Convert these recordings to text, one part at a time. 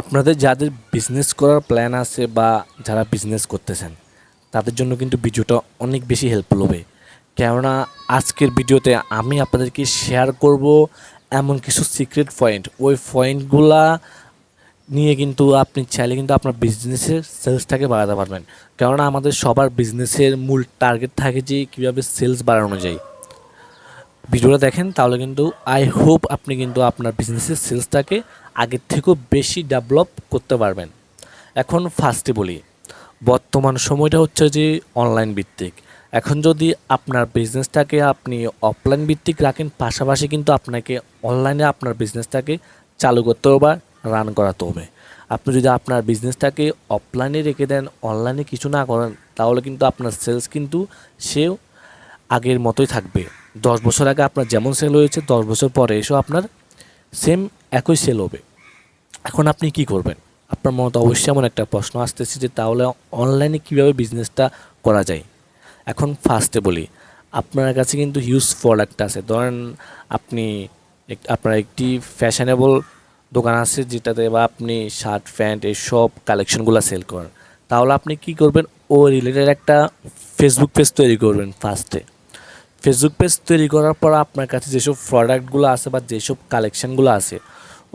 আপনাদের যাদের বিজনেস করার প্ল্যান আছে বা যারা বিজনেস করতেছেন, তাদের জন্য কিন্তু ভিডিওটা অনেক বেশি হেল্পফুল হবে। কেননা আজকের ভিডিওতে আমি আপনাদেরকে শেয়ার করব এমন কিছু সিক্রেট পয়েন্ট ওই পয়েন্টগুলা নিয়ে কিন্তু আপনি চাইলে কিন্তু আপনার বিজনেসের সেলসটাকে বাড়াতে পারবেন। কেননা আমাদের সবার বিজনেসের মূল টার্গেট থাকে যে কীভাবে সেলস বাড়ানো যায়। ভিডিওটা দেখেন, তাহলে কিন্তু আই হোপ আপনি কিন্তু আপনার বিজনেসের সেলসটাকে আগের থেকেও বেশি ডেভেলপ করতে পারবেন। এখন ফার্স্টে বলি, বর্তমান সময়টা হচ্ছে যে অনলাইন ভিত্তিক। এখন যদি আপনার বিজনেসটাকে আপনি অফলাইন ভিত্তিক রাখেন, পাশাপাশি কিন্তু আপনাকে অনলাইনে আপনার বিজনেসটাকে চালু করতে হবে বা রান করাতে হবে। আপনি যদি আপনার বিজনেসটাকে অফলাইনে রেখে দেন অনলাইনে কিছু না করেন, তাহলে কিন্তু আপনার সেলস কিন্তু সেও আগের মতোই থাকবে। দশ বছর আগে আপনার যেমন সেল হয়েছে, দশ বছর পরে এসেও আপনার সেম একই সেল হবে। এখন আপনি কি করবেন? আপনার মনে তো অবশ্যই এমন একটা প্রশ্ন আসতেছে যে তাহলে অনলাইনে কীভাবে বিজনেসটা করা যায়? এখন ফার্স্টে বলি, আপনার কাছে কিন্তু হিউজ প্রোডাক্ট আছে। ধরেন আপনি আপনার একটি ফ্যাশনেবল দোকান আছে যেটাতে বা আপনি শার্ট প্যান্ট এইসব কালেকশনগুলো সেল করেন। তাহলে আপনি কি করবেন? ও রিলেটেড একটা ফেসবুক পেজ তৈরি করবেন ফার্স্টে ফেসবুক পেজ তৈরি করার পর আপনার কাছে যেসব প্রোডাক্টগুলো আছে বা যেসব কালেকশানগুলো আছে,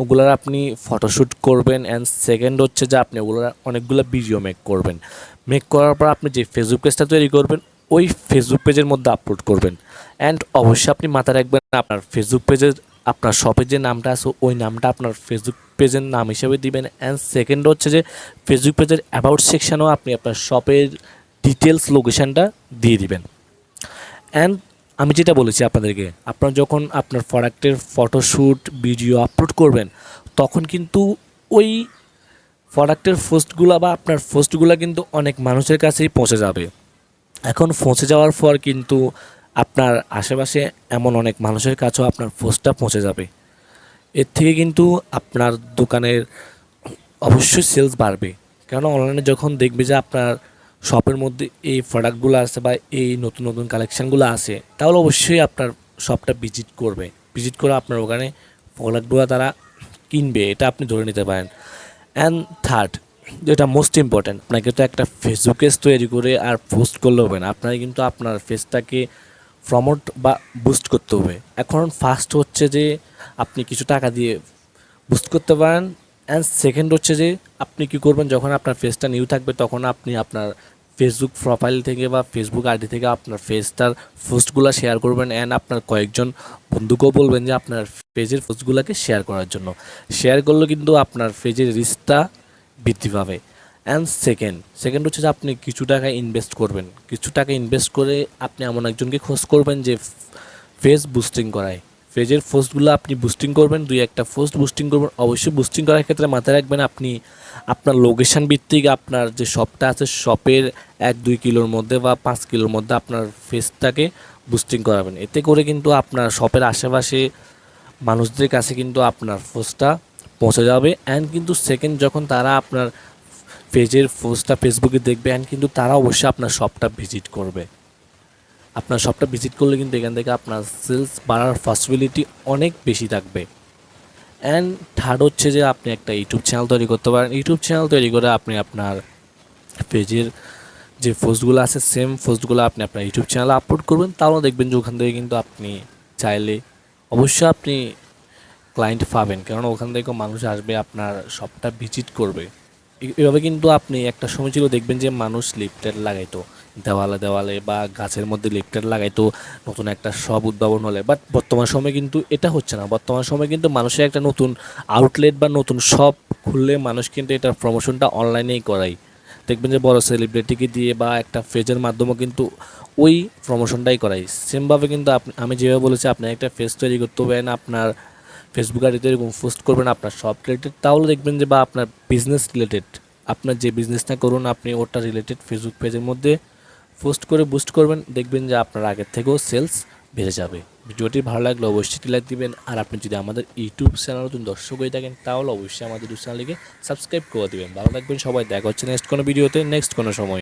ওগুলোর আপনি ফটোশ্যুট করবেন অ্যান্ড সেকেন্ড হচ্ছে যে আপনি ওগুলোর অনেকগুলো ভিডিও মেক করবেন। মেক করার পর আপনি যে ফেসবুক পেজটা তৈরি করবেন, ওই ফেসবুক পেজের মধ্যে আপলোড করবেন। অ্যান্ড অবশ্যই আপনি মাথায় রাখবেন আপনার ফেসবুক পেজের আপনার শপের যে নামটা আছে, ওই নামটা আপনার ফেসবুক পেজের নাম হিসেবে দিবেন। অ্যান্ড সেকেন্ড হচ্ছে যে ফেসবুক পেজের অ্যাবাউট সেকশানেও আপনি আপনার শপের ডিটেলস লোকেশানটা দিয়ে দিবেন। অ্যান্ড আমি যেটা বলেছি আপনাদেরকে, আপনার যখন আপনার প্রোডাক্টের ফটোশ্যুট ভিডিও আপলোড করবেন, তখন কিন্তু ওই প্রোডাক্টের পোস্টগুলো বা আপনার পোস্টগুলো কিন্তু অনেক মানুষের কাছেই পৌঁছে যাবে। এখন পৌঁছে যাওয়ার পর কিন্তু আপনার আশেপাশে এমন অনেক মানুষের কাছেও আপনার পোস্টটা পৌঁছে যাবে। এর থেকে কিন্তু আপনার দোকানের অবশ্যই সেলস বাড়বে। কেননা অনলাইনে যখন দেখবে যে আপনার শপের মধ্যে এই প্রোডাক্টগুলো আছে বা এই নতুন নতুন কালেকশানগুলো আছে, তাহলে অবশ্যই আপনার শপটা ভিজিট করবে। ভিজিট করে আপনার ওখানে প্রোডাক্টগুলো তারা কিনবে, এটা আপনি ধরে নিতে পারেন। অ্যান্ড থার্ড যেটা মোস্ট ইম্পর্ট্যান্ট আপনাকে তো একটা ফেসবুক পেজ তৈরি করে আর পোস্ট করলে হবে না। আপনাকে কিন্তু আপনার ফেসটাকে প্রমোট বা বুস্ট করতে হবে। এখন ফার্স্ট হচ্ছে যে আপনি কিছু টাকা দিয়ে বুস্ট করতে পারেন। অ্যান্ড সেকেন্ড হচ্ছে যে আপনি কি করবেন, যখন আপনার ফেসটা নিউ থাকবে, তখন আপনি আপনার ফেসবুক প্রোফাইল থেকে বা ফেসবুক আইডি থেকে আপনার ফেসটার পোস্টগুলো শেয়ার করবেন অ্যান্ড আপনার কয়েকজন বন্ধুকেও বলবেন যে আপনার পেজের পোস্টগুলোকে শেয়ার করার জন্য। শেয়ার করলে কিন্তু আপনার পেজের রিস্কটা বৃদ্ধি পাবে। অ্যান্ড সেকেন্ড সেকেন্ড হচ্ছে যে আপনি কিছু টাকা ইনভেস্ট করবেন। কিছু টাকা ইনভেস্ট করে আপনি এমন একজনকে খোঁজ করবেন যে ফেস বুস্টিং করায়। পেজের পোস্টগুলো আপনি বুস্টিং করবেন, দুই একটা পোস্ট বুস্টিং করবেন, অবশ্যই বুস্টিং করার ক্ষেত্রে মাথায় রাখবেন আপনি আপনার লোকেশন ভিত্তিক আপনার যে শপটা আছে শপের এক, দুই কিলোর মধ্যে বা পাঁচ কিলোর মধ্যে আপনার ফেসটাকে বুস্টিং করাবেন। এতে করে কিন্তু আপনার শপের আশেপাশে মানুষদের কাছে কিন্তু আপনার পোস্টটা পৌঁছে যাবে। অ্যান্ড কিন্তু সেকেন্ড যখন তারা আপনার পেজের পোস্টটা ফেসবুকে দেখবে অ্যান্ড কিন্তু তারা অবশ্যই আপনার শপটা ভিজিট করবে। আপনার শপটা ভিজিট করলে কিন্তু এখান থেকে আপনার সেলস বাড়ার পসিবিলিটি অনেক বেশি থাকবে। অ্যান্ড থার্ড হচ্ছে যে আপনি একটা ইউটিউব চ্যানেল তৈরি করতে পারেন। ইউটিউব চ্যানেল তৈরি করে আপনি আপনার পেজের যে পোস্টগুলো আছে সেম পোস্টগুলো আপনি আপনার ইউটিউব চ্যানেলে আপলোড করবেন। তাহলে দেখবেন যে ওখান থেকে কিন্তু আপনি চাইলে অবশ্যই আপনি ক্লায়েন্ট পাবেন। কারণ ওখান থেকেও মানুষ আসবে, আপনার শপটা ভিজিট করবে। এভাবে কিন্তু আপনি একটা সময় ছিল দেখবেন যে মানুষ লিফটেড লাগাইতো। দেওয়ালে দেওয়ালে বা গাছের মধ্যে লিফটেড লাগাইতো নতুন একটা সব উদ্ভাবন হলে। বাট বর্তমান সময়ে কিন্তু এটা হচ্ছে না। বর্তমান সময়ে কিন্তু মানুষের একটা নতুন আউটলেট বা নতুন শপ খুললে মানুষ কিন্তু এটার প্রমোশনটা অনলাইনেই করায়। দেখবেন যে বড় সেলিব্রিটিকে দিয়ে বা একটা ফেজের মাধ্যমে কিন্তু ওই প্রমোশনটাই করাই সেমভাবে কিন্তু আমি যেভাবে বলেছি, আপনি একটা ফেজ তৈরি করতে হবে না আপনার ফেসবুক আইডিতে এরকম পোস্ট করবেন, আপনার সব রিলেটেড তাহলে দেখবেন যে বা আপনার বিজনেস রিলেটেড আপনার যে বিজনেসটা করুন, আপনি ওটা রিলেটেড ফেসবুক পেজের মধ্যে পোস্ট করে বুস্ট করবেন, দেখবেন যে আপনার আগের থেকেও সেলস বেড়ে যাবে। ভিডিওটি ভালো লাগলে অবশ্যই লাইক দিবেন, আর আপনি যদি আমাদের ইউটিউব চ্যানেল নতুন দর্শক হয়ে থাকেন, তাহলে অবশ্যই আমাদের ইউটিউব চ্যানেলকে সাবস্ক্রাইব করে দিবেন। ভালো থাকবেন সবাই, দেখা হচ্ছে নেক্সট কোনো ভিডিওতে নেক্সট কোনো সময়।